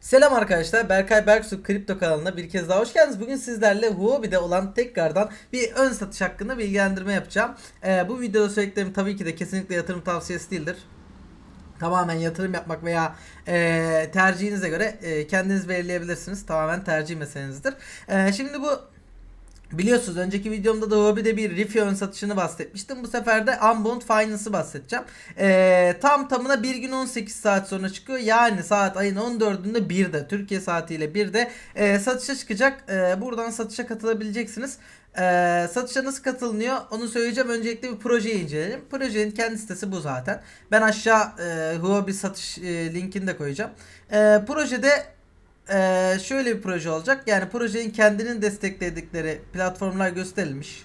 Selam arkadaşlar. Berkay Berksu Kripto kanalına bir kez daha hoş geldiniz. Bugün sizlerle Huobi'de olan tekrardan bir ön satış hakkında bilgilendirme yapacağım. Ee, bu videoda söylediklerim tabii ki de kesinlikle yatırım tavsiyesi değildir. Tamamen yatırım yapmak veya e, tercihinize göre e, kendiniz belirleyebilirsiniz. Tamamen tercih meselenizdir. E, şimdi bu Biliyorsunuz önceki videomda da Huobi'de bir Rifi ön satışını bahsetmiştim. Bu sefer de Unbound Finance'ı bahsedeceğim. Ee, tam tamına bir gün 18 saat sonra çıkıyor. Yani saat ayın 14'ünde 1'de Türkiye saatiyle 1'de e, satışa çıkacak. E, buradan satışa katılabileceksiniz. E, satışa nasıl katılınıyor onu söyleyeceğim. Öncelikle bir projeyi inceleyelim. Projenin kendi sitesi bu zaten. Ben aşağı e, Huobi satış e, linkini de koyacağım. E, projede ee, şöyle bir proje olacak. Yani projenin kendinin destekledikleri platformlar gösterilmiş.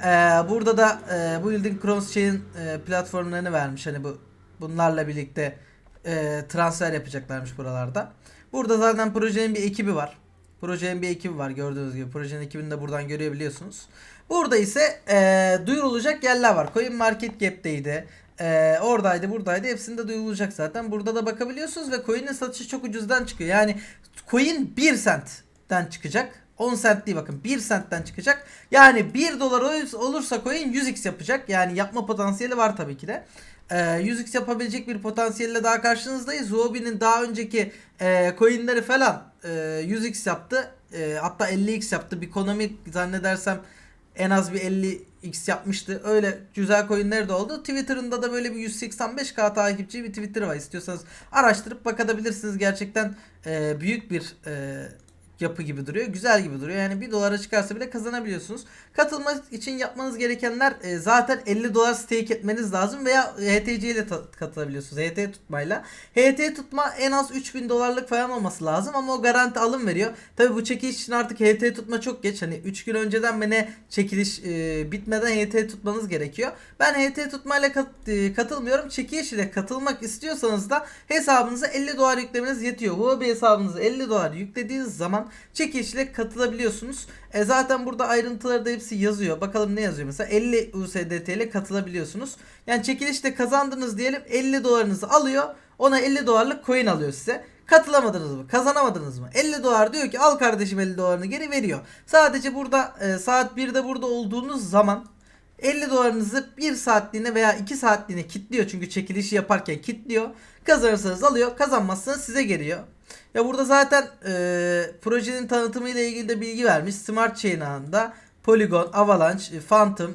Ee, burada da e, Building Crosschain e, platformlarını vermiş. Hani bu bunlarla birlikte e, transfer yapacaklarmış buralarda. Burada zaten projenin bir ekibi var. Projenin bir ekibi var gördüğünüz gibi. Projenin ekibini de buradan görebiliyorsunuz. Burada ise e, duyurulacak yerler var. Coin Market Cap'teydi. Ee, oradaydı buradaydı hepsinde duyulacak zaten. Burada da bakabiliyorsunuz ve coin'in satışı çok ucuzdan çıkıyor. Yani coin 1 centten çıkacak. 10 cent değil bakın 1 centten çıkacak. Yani 1 dolar olursa coin 100x yapacak. Yani yapma potansiyeli var tabii ki de. Ee, 100x yapabilecek bir potansiyelle daha karşınızdayız. Huobi'nin daha önceki e, coinleri falan e, 100x yaptı. E, hatta 50x yaptı. Bir ekonomik zannedersem en az bir 50x yapmıştı. Öyle güzel coinler de oldu. Twitter'ında da böyle bir 185k takipçi bir Twitter var. İstiyorsanız araştırıp bakabilirsiniz. Gerçekten e, büyük bir e, yapı gibi duruyor. Güzel gibi duruyor. Yani 1 dolara çıkarsa bile kazanabiliyorsunuz. Katılmak için yapmanız gerekenler e, zaten 50 dolar stake etmeniz lazım veya HTC ile katılabiliyorsunuz. HT tutmayla. HT tutma en az 3000 dolarlık falan olması lazım ama o garanti alım veriyor. Tabi bu çekiliş için artık HT tutma çok geç. Hani 3 gün önceden mi ne çekiliş e, bitmeden HT tutmanız gerekiyor. Ben HT tutmayla kat, e, katılmıyorum. Çekiliş ile katılmak istiyorsanız da hesabınıza 50 dolar yüklemeniz yetiyor. Huobi hesabınıza 50 dolar yüklediğiniz zaman çekilişle katılabiliyorsunuz. E zaten burada ayrıntıları da hepsi yazıyor. Bakalım ne yazıyor mesela 50 USDT ile katılabiliyorsunuz. Yani çekilişte kazandınız diyelim 50 dolarınızı alıyor. Ona 50 dolarlık coin alıyor size. Katılamadınız mı? Kazanamadınız mı? 50 dolar diyor ki al kardeşim 50 dolarını geri veriyor. Sadece burada e, saat 1'de burada olduğunuz zaman 50 dolarınızı 1 saatliğine veya 2 saatliğine kilitliyor. Çünkü çekilişi yaparken kilitliyor. Kazanırsanız alıyor. Kazanmazsanız size geliyor. Ya burada zaten e, projenin tanıtımı ile ilgili de bilgi vermiş. Smart Chain ağında Polygon, Avalanche, Phantom,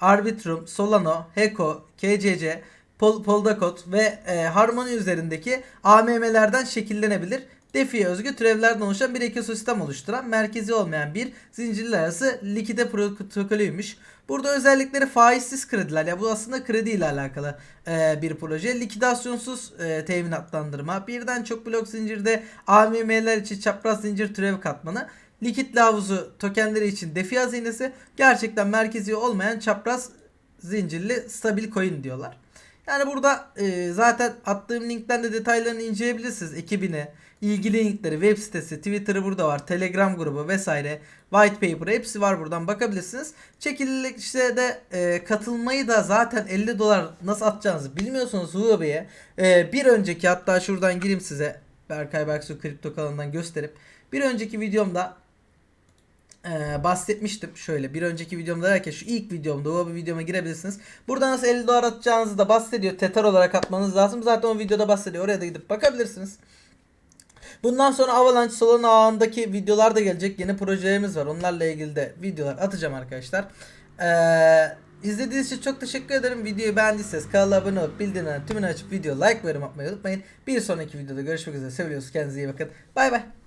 Arbitrum, Solano, Heko, KCC, Pol Polkadot ve e, Harmony üzerindeki AMM'lerden şekillenebilir. DeFi'ye özgü türevlerden oluşan bir ekosistem oluşturan merkezi olmayan bir zincirler arası likide protokolüymüş. Burada özellikleri faizsiz krediler. Ya bu aslında kredi ile alakalı e, bir proje. Likidasyonsuz e, teminatlandırma. Birden çok blok zincirde AMM'ler için çapraz zincir türev katmanı. Likit havuzu tokenleri için DeFi hazinesi. Gerçekten merkezi olmayan çapraz zincirli stabil coin diyorlar. Yani burada e, zaten attığım linkten de detaylarını inceleyebilirsiniz. Ekibini, ilgili linkleri, web sitesi, Twitter'ı burada var, Telegram grubu vesaire, white paper hepsi var buradan bakabilirsiniz. Çekilişe de e, katılmayı da zaten 50 dolar nasıl atacağınızı bilmiyorsanız Huobi'ye e, bir önceki hatta şuradan gireyim size Berkay Berksu kripto kanalından gösterip bir önceki videomda ee, bahsetmiştim. Şöyle bir önceki videomda derken şu ilk videomda o bir videoma girebilirsiniz. Burada nasıl 50 dolar atacağınızı da bahsediyor. Tether olarak atmanız lazım. Zaten o videoda bahsediyor. Oraya da gidip bakabilirsiniz. Bundan sonra Avalanche Solana ağındaki videolar da gelecek. Yeni projelerimiz var. Onlarla ilgili de videolar atacağım arkadaşlar. Ee, izlediğiniz için çok teşekkür ederim. Videoyu beğendiyseniz kanala abone olup bildirimleri tümünü açıp video like ve yorum atmayı unutmayın. Bir sonraki videoda görüşmek üzere. Seviyorsunuz. Kendinize iyi bakın. Bay bay.